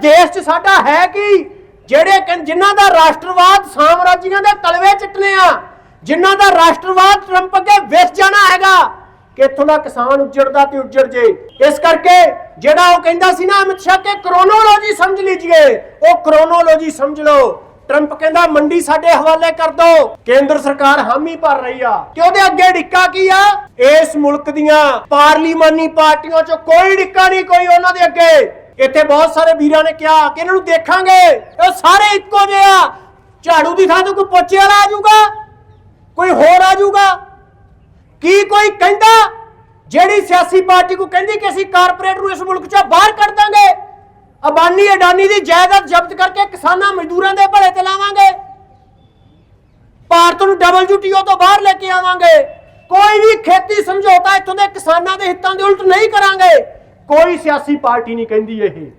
ਦੇਸ਼ 'ਚ ਸਾਡਾ ਹੈ ਕੀ? ਜਿਹੜੇ ਕਿ- ਜਿਨ੍ਹਾਂ ਦਾ ਰਾਸ਼ਟਰਵਾਦ ਸਾਮਰਾਜੀਆਂ ਦੇ ਤਲਵੇ ਚਟਨੇ ਆ, ਜਿਨ੍ਹਾਂ ਦਾ ਰਾਸ਼ਟਰਵਾਦ ਟਰੰਪ ਅੱਗੇ ਵਿਸ ਜਾਣਾ ਹੈਗਾ ਕਿ ਇੱਥੋਂ ਦਾ ਕਿਸਾਨ ਉੱਜੜਦਾ ਤੇ ਉੱਜੜ ਜੇ? ਇਸ ਕਰਕੇ ਜਿਹੜਾ ਉਹ ਕਹਿੰਦਾ ਸੀ ਨਾ ਅਮਿਤ ਸ਼ਾਹ ਕਿ ਕ੍ਰੋਨੋਲੋਜੀ ਸਮਝ ਲੀਜੀਏ, ਉਹ ਕਰੋਨੋਲੋਜੀ ਸਮਝ ਲਓ। ਟਰੰਪ ਕਹਿੰਦਾ, ਮੰਡੀ ਸਾਡੇ ਹਵਾਲੇ ਕਰ ਦਿਓ ਕੇਂਦਰ ਸਰਕਾਰ ਹਾਮੀ ਭਰ ਰਹੀ ਆ। ਤੇ ਉਹਦੇ ਅੱਗੇ ਡਿੱਕਾ ਕੀ ਆ? ਇਸ ਮੁਲਕ ਦੀਆਂ ਪਾਰਲੀਮਾਨੀ ਪਾਰਟੀਆਂ 'ਚ ਕੋਈ ਡਿੱਕਾ ਨਹੀਂ ਕੋਈ ਉਹਨਾਂ ਦੇ ਅੱਗੇ। ਇੱਥੇ ਬਹੁਤ ਸਾਰੇ ਵੀਰਾਂ ਨੇ ਕਿਹਾ ਕਿ ਇਹਨਾਂ ਨੂੰ ਦੇਖਾਂਗੇ। ਇਹ ਸਾਰੇ ਇੱਕੋ ਜਿਹੇ ਆ। ਝਾੜੂ ਦੀ ਥਾਂ ਤੇ ਕੋਈ ਪੋਚੇ ਵਾਲਾ ਆ ਜਾਊਗਾ? ਕੋਈ ਹੋਰ ਆ ਜਾਊਗਾ? ਕੀ ਕੋਈ ਕਹਿੰਦਾ? ਜਿਹੜੀ ਸਿਆਸੀ ਪਾਰਟੀ ਕੋ ਕਹਿੰਦੀ ਕਿ ਅਸੀਂ ਕਾਰਪੋਰੇਟ ਨੂੰ ਇਸ ਮੁਲਕ ਚੋਂ ਬਾਹਰ ਕੱਢ ਦਾਂਗੇ? ਅਬਾਨੀ ਅਡਾਨੀ ਦੀ ਜਾਇਦਾਦ ਜ਼ਬਤ ਕਰਕੇ ਕਿਸਾਨਾਂ ਮਜ਼ਦੂਰਾਂ ਦੇ ਭਲੇ ਤੇ ਲਾਵਾਂਗੇ। ਭਾਰਤ ਨੂੰ WTO ਤੋਂ ਬਾਹਰ ਲੈ ਕੇ ਆਵਾਂਗੇ। ਕੋਈ ਵੀ ਖੇਤੀ ਸਮਝੌਤਾ ਇੱਥੋਂ ਦੇ ਕਿਸਾਨਾਂ ਦੇ ਹਿੱਤਾਂ ਦੇ ਉਲਟ ਨਹੀਂ ਕਰਾਂਗੇ। ਕੋਈ ਸਿਆਸੀ ਪਾਰਟੀ ਨਹੀਂ ਕਹਿੰਦੀ ਇਹ।